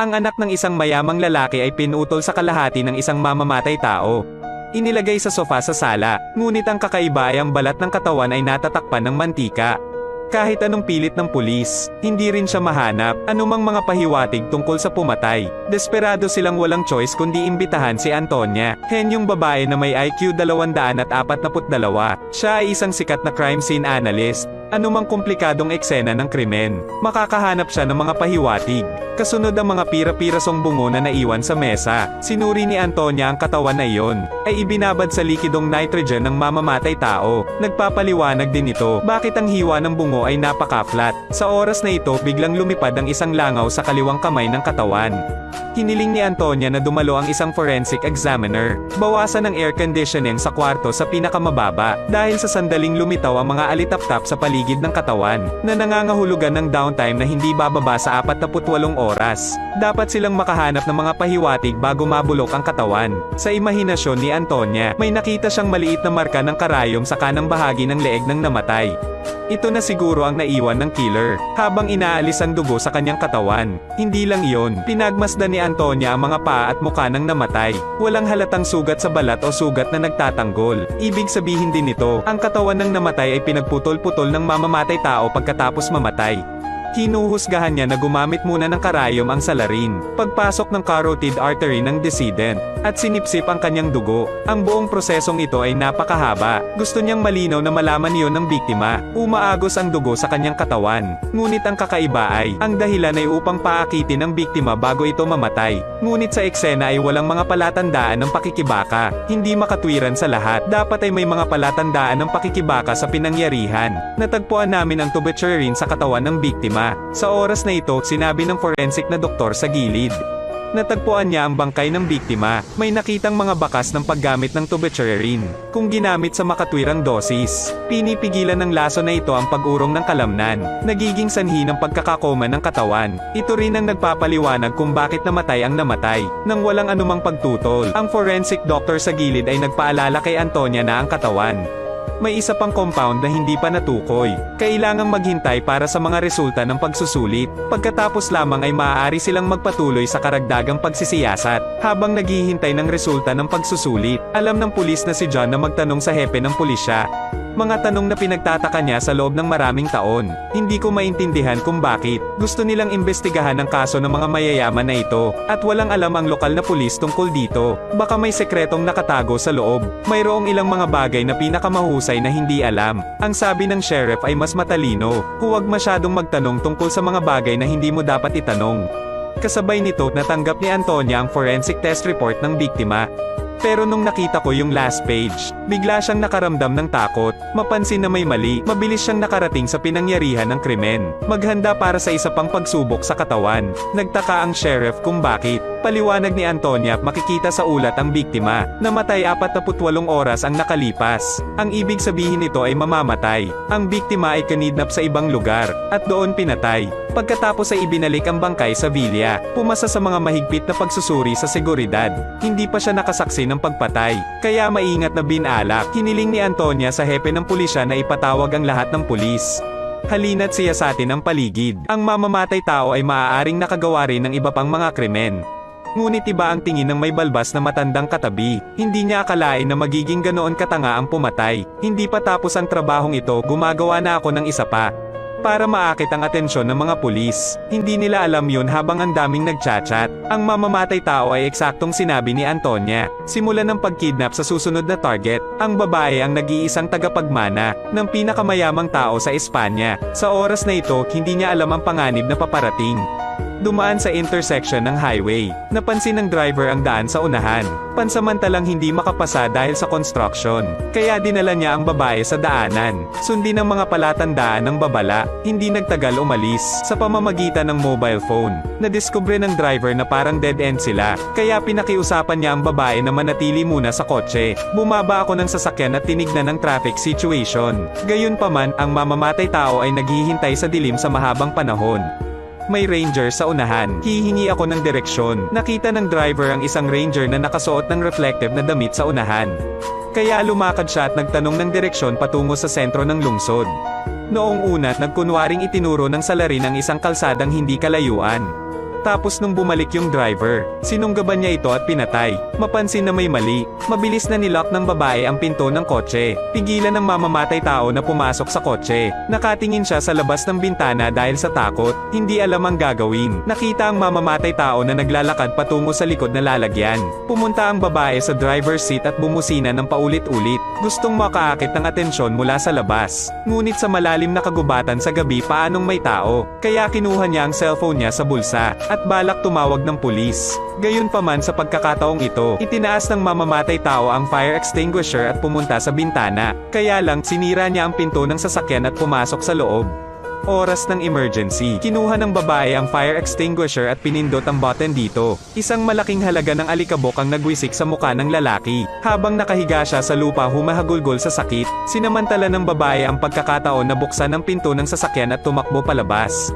Ang anak ng isang mayamang lalaki ay pinutol sa kalahati ng isang mamamatay tao. Inilagay sa sofa sa sala, ngunit ang kakaiba balat ng katawan ay natatakpan ng mantika. Kahit anong pilit ng pulis, hindi rin siya mahanap, anumang mga pahiwatig tungkol sa pumatay. Desperado silang walang choice kundi imbitahan si Antonia, henyong babae na may IQ 242. Siya ay isang sikat na crime scene analyst. Anumang komplikadong eksena ng krimen, makakahanap siya ng mga pahiwatig. Kasunod ang mga pira-pirasong bungo na naiwan sa mesa, sinuri ni Antonia ang katawan na iyon, ay ibinabad sa likidong nitrogen ng mamamatay tao. Nagpapaliwanag din ito, bakit ang hiwa ng bungo ay napaka-flat. Sa oras na ito biglang lumipad ang isang langaw sa kaliwang kamay ng katawan. Hiniling ni Antonia na dumalo ang isang forensic examiner. Bawasan ang air conditioning sa kwarto sa pinakamababa dahil sa sandaling lumitaw ang mga alitaptap sa paligid ng katawan na nangangahulugan ng downtime na hindi bababa sa 48 oras. Dapat silang makahanap ng mga pahiwatig bago mabulok ang katawan. Sa imahinasyon ni Antonia, may nakita siyang maliit na marka ng karayom sa kanang bahagi ng leeg ng namatay. Ito na siguro ang naiwan ng killer, habang inaalis ang dugo sa kanyang katawan. Hindi lang iyon, pinagmasdan ni Antonia ang mga paa at muka ng namatay. Walang halatang sugat sa balat o sugat na nagtatanggol. Ibig sabihin din nito, ang katawan ng namatay ay pinagputol-putol ng mamamatay tao pagkatapos mamatay. Hinuhusgahan niya na gumamit muna ng karayom ang salarin, pagpasok ng carotid artery ng decedent, at sinipsip ang kanyang dugo. Ang buong prosesong ito ay napakahaba. Gusto niyang malinaw na malaman iyon ng biktima. Umaagos ang dugo sa kanyang katawan. Ngunit ang kakaiba ay, ang dahilan ay upang paakitin ang biktima bago ito mamatay. Ngunit sa eksena ay walang mga palatandaan ng pakikibaka. Hindi makatwiran sa lahat. Dapat ay may mga palatandaan ng pakikibaka sa pinangyarihan. Natagpuan namin ang tubacerin sa katawan ng biktima. Sa oras na ito, sinabi ng forensic na doktor sa gilid. Natagpuan niya ang bangkay ng biktima. May nakitang mga bakas ng paggamit ng tubacerin. Kung ginamit sa makatwirang dosis, pinipigilan ng laso na ito ang pag-urong ng kalamnan. Nagiging sanhi ng pagkakakoma ng katawan. Ito rin ang nagpapaliwanag kung bakit namatay ang namatay. Nang walang anumang pagtutol, ang forensic doctor sa gilid ay nagpaalala kay Antonia na ang katawan may isa pang compound na hindi pa natukoy. Kailangang maghintay para sa mga resulta ng pagsusulit. Pagkatapos lamang ay maaari silang magpatuloy sa karagdagang pagsisiyasat. Habang naghihintay ng resulta ng pagsusulit, alam ng pulis na si John na magtanong sa hepe ng pulisya. Mga tanong na pinagtataka niya sa loob ng maraming taon. Hindi ko maintindihan kung bakit. Gusto nilang imbestigahan ang kaso ng mga mayayaman na ito. At walang alam ang lokal na pulis tungkol dito. Baka may sekretong nakatago sa loob. Mayroong ilang mga bagay na pinakamahusay na hindi alam. Ang sabi ng sheriff ay mas matalino. Huwag masyadong magtanong tungkol sa mga bagay na hindi mo dapat itanong. Kasabay nito, natanggap ni Antonia ang forensic test report ng biktima. Pero nung nakita ko yung last page, bigla siyang nakaramdam ng takot, mapansin na may mali, mabilis siyang nakarating sa pinangyarihan ng krimen. Maghanda para sa isa pang pagsubok sa katawan. Nagtaka ang sheriff kung bakit. Paliwanag ni Antonia, makikita sa ulat ang biktima. Namatay 48 oras ang nakalipas. Ang ibig sabihin nito ay mamamatay. Ang biktima ay kanidnap sa ibang lugar, at doon pinatay. Pagkatapos ay ibinalik ang bangkay sa Villa, pumasa sa mga mahigpit na pagsusuri sa seguridad. Hindi pa siya nakasaksi ng pagpatay, kaya maingat na binalak. Hiniling ni Antonia sa hepe ng pulisya na ipatawag ang lahat ng pulis. Halina't siya sa atin ang paligid. Ang mamamatay tao ay maaaring nakagawa rin ng iba pang mga krimen. Ngunit iba ang tingin ng may balbas na matandang katabi. Hindi niya akalain na magiging ganoon katanga ang pumatay. Hindi pa tapos ang trabahong ito, gumagawa na ako ng isa pa. Para maakit ang atensyon ng mga pulis. Hindi nila alam yun habang ang daming nagchat-chat. Ang mamamatay tao ay eksaktong sinabi ni Antonia. Simula ng pagkidnap sa susunod na target, ang babae ang nag-iisang tagapagmana ng pinakamayamang tao sa Espanya. Sa oras na ito, hindi niya alam ang panganib na paparating. Dumaan sa intersection ng highway. Napansin ng driver ang daan sa unahan. Pansamantalang hindi makapasa dahil sa construction. Kaya dinala niya ang babae sa daanan. Sundin ang mga palatandaan ng babala. Hindi nagtagal umalis sa pamamagitan ng mobile phone. Nadiskubre ng driver na parang dead end sila. Kaya pinakiusapan niya ang babae na manatili muna sa kotse. Bumaba ako ng sasakyan at tinignan ng traffic situation. Gayunpaman, ang mamamatay tao ay naghihintay sa dilim sa mahabang panahon may ranger sa unahan. Hihingi ako ng direksyon. Nakita ng driver ang isang ranger na nakasuot ng reflective na damit sa unahan. Kaya lumakad siya at nagtanong ng direksyon patungo sa sentro ng lungsod. Noong una, nagkunwaring itinuro ng salarin ang isang kalsadang hindi kalayuan. Tapos nung bumalik yung driver, sinunggaban niya ito at pinatay. Mapansin na may mali. Mabilis na nilock ng babae ang pinto ng kotse. Pigilan ng mamamatay tao na pumasok sa kotse. Nakatingin siya sa labas ng bintana dahil sa takot. Hindi alam ang gagawin. Nakita ang mamamatay tao na naglalakad patungo sa likod na lalagyan. Pumunta ang babae sa driver's seat at bumusina ng paulit-ulit. Gustong makaakit ng atensyon mula sa labas. Ngunit sa malalim na kagubatan sa gabi paanong may tao. Kaya kinuha niya ang cellphone niya sa bulsa at balak tumawag ng pulis. Gayunpaman sa pagkakataong ito, itinaas ng mamamatay tao ang fire extinguisher at pumunta sa bintana. Kaya lang sinira niya ang pinto ng sasakyan at pumasok sa loob. Oras ng emergency. Kinuha ng babae ang fire extinguisher at pinindot ang button dito. Isang malaking halaga ng alikabok ang nagwisik sa muka ng lalaki. Habang nakahiga siya sa lupa humahagulgol sa sakit, sinamantala ng babae ang pagkakataon na buksan ang pinto ng sasakyan at tumakbo palabas.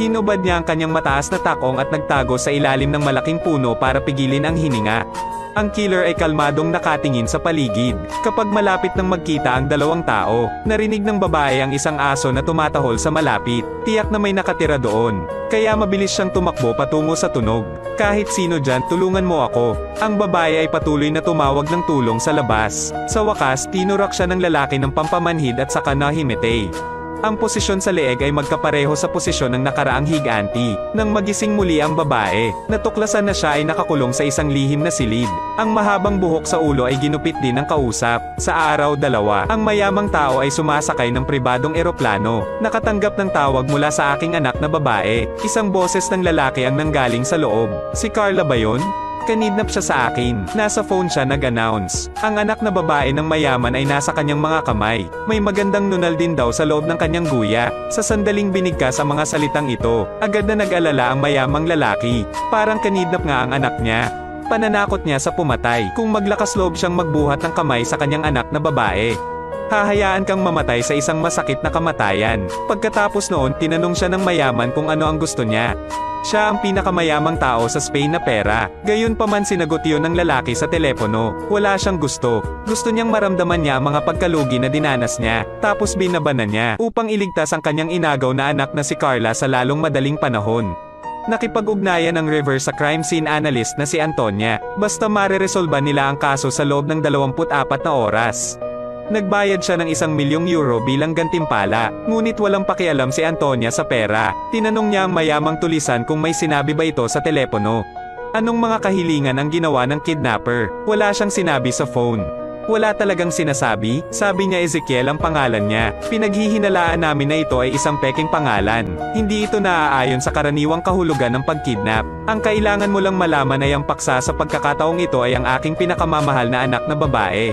Hinubad niya ang kanyang mataas na takong at nagtago sa ilalim ng malaking puno para pigilin ang hininga. Ang killer ay kalmadong nakatingin sa paligid. Kapag malapit nang magkita ang dalawang tao, narinig ng babae ang isang aso na tumatahol sa malapit. Tiyak na may nakatira doon. Kaya mabilis siyang tumakbo patungo sa tunog. Kahit sino dyan, tulungan mo ako. Ang babae ay patuloy na tumawag ng tulong sa labas. Sa wakas, tinurak siya ng lalaki ng pampamanhid at saka nahimitay. Ang posisyon sa leeg ay magkapareho sa posisyon ng nakaraang higanti. Nang magising muli ang babae, natuklasan na siya ay nakakulong sa isang lihim na silid. Ang mahabang buhok sa ulo ay ginupit din ng kausap. Sa araw dalawa, ang mayamang tao ay sumasakay ng pribadong eroplano. Nakatanggap ng tawag mula sa aking anak na babae. Isang boses ng lalaki ang nanggaling sa loob. Si Carla ba yun? Kanidnap siya sa akin. Nasa phone siya nag-announce. Ang anak na babae ng mayaman ay nasa kanyang mga kamay. May magandang nunal din daw sa loob ng kanyang guya. Sa sandaling binigkas ang mga salitang ito, agad na nag-alala ang mayamang lalaki. Parang kanidnap nga ang anak niya. Pananakot niya sa pumatay kung maglakas loob siyang magbuhat ng kamay sa kanyang anak na babae. Hahayaan kang mamatay sa isang masakit na kamatayan. Pagkatapos noon, tinanong siya ng mayaman kung ano ang gusto niya. Siya ang pinakamayamang tao sa Spain na pera. Gayon pa man sinagot yun ng lalaki sa telepono. Wala siyang gusto. Gusto niyang maramdaman niya ang mga pagkalugi na dinanas niya. Tapos binabanan niya upang iligtas ang kanyang inagaw na anak na si Carla sa lalong madaling panahon. Nakipag-ugnayan ng River sa crime scene analyst na si Antonia. Basta mareresolba nila ang kaso sa loob ng 24 na oras. Nagbayad siya ng isang milyong euro bilang gantimpala, ngunit walang pakialam si Antonia sa pera. Tinanong niya ang mayamang tulisan kung may sinabi ba ito sa telepono. Anong mga kahilingan ang ginawa ng kidnapper? Wala siyang sinabi sa phone. Wala talagang sinasabi, sabi niya Ezekiel ang pangalan niya. Pinaghihinalaan namin na ito ay isang peking pangalan. Hindi ito naaayon sa karaniwang kahulugan ng pagkidnap. Ang kailangan mo lang malaman ay ang paksa sa pagkakataong ito ay ang aking pinakamamahal na anak na babae.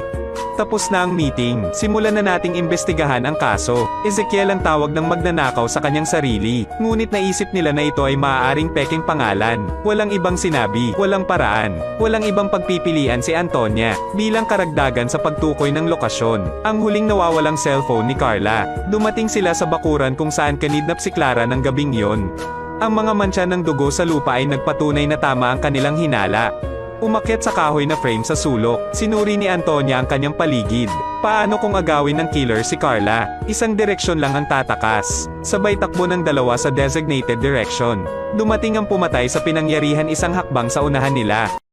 Tapos na ang meeting, simulan na nating imbestigahan ang kaso. Ezekiel ang tawag ng magnanakaw sa kanyang sarili, ngunit naisip nila na ito ay maaaring peking pangalan. Walang ibang sinabi, walang paraan, walang ibang pagpipilian si Antonia, bilang karagdagan sa pagtukoy ng lokasyon. Ang huling nawawalang cellphone ni Carla. Dumating sila sa bakuran kung saan kanidnap si Clara ng gabing yon. Ang mga mantsa ng dugo sa lupa ay nagpatunay na tama ang kanilang hinala. Umakyat sa kahoy na frame sa sulok, sinuri ni Antonia ang kanyang paligid. Paano kung agawin ng killer si Carla? Isang direksyon lang ang tatakas. Sabay takbo ng dalawa sa designated direction. Dumating ang pumatay sa pinangyarihan isang hakbang sa unahan nila.